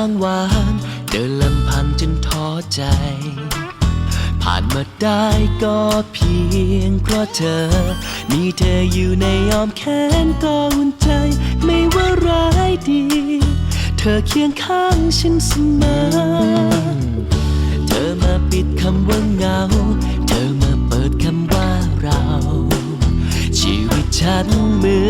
างวาน เดินลำพังจนท้อใจ ผ่านมาได้ก็เพียงเพราะเธอ มีเธออยู่ในอ้อมแขนก็อุ่นใจ ไม่ว่าร้ายดี เธอเคียงข้างฉันเสมอ เธอมาปิดคำว่าเงา เธอมาเปิดคำว่าเรา ชีวิตฉันเหมือน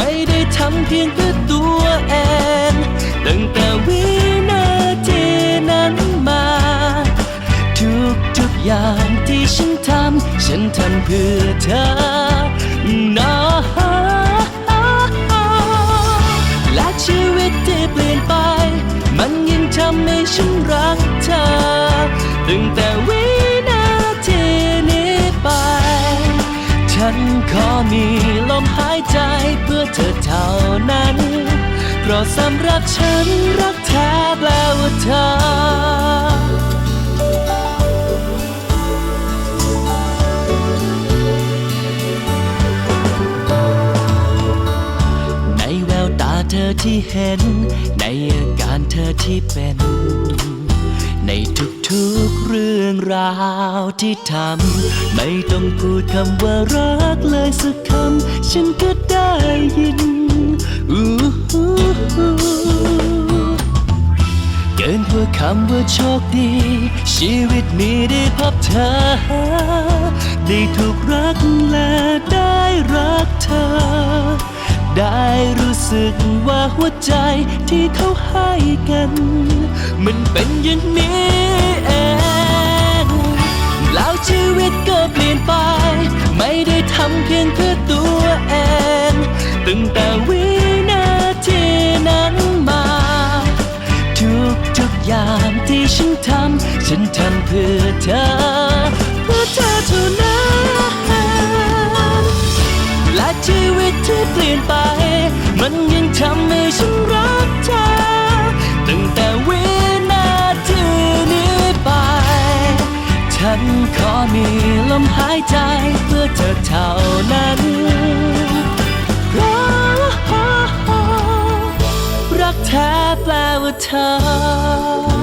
ไม่ได้ทำเพียงเพื่อตัวเอง ตั้งแต่วินาทีนั้นมา ทุกทุกๆอย่างที่ฉันทำ ฉันทำเพื่อเธอนะและชีวิตที่เปลี่ยนไป มันยังทำให้ฉันรักเธอ ตั้งแต่ เพื่อเธอเท่านั้น เพราะสำหรับฉันรักแท้แปลว่าเธอในแววตาเธอที่เห็น ในอาการเธอที่เป็น ในทุกๆเรื่องราวที่ทำ ไม่ต้องพูดคำว่ารักเลยสักคำ ฉันก็ได้ยินอู้หูเกินกว่าคำว่าโชคดี ชีวิตนี้ได้พบเธอ ได้ถูกรักและได้รักเธอ ได้รู้สึกว่าหัวใจที่เขาให้กัน มันเป็นอย่างนี้ อย่างที่ฉันทำ ฉันทำเพื่อเธอ เพื่อเธอเท่านั้นและชีวิตที่เปลี่ยนไป มันยังทำให้ฉันรักเธอ ตั้งแต่วินาทีนี้ไป ฉันขอมีลมหายใจเพื่อเธอเท่านั้น แ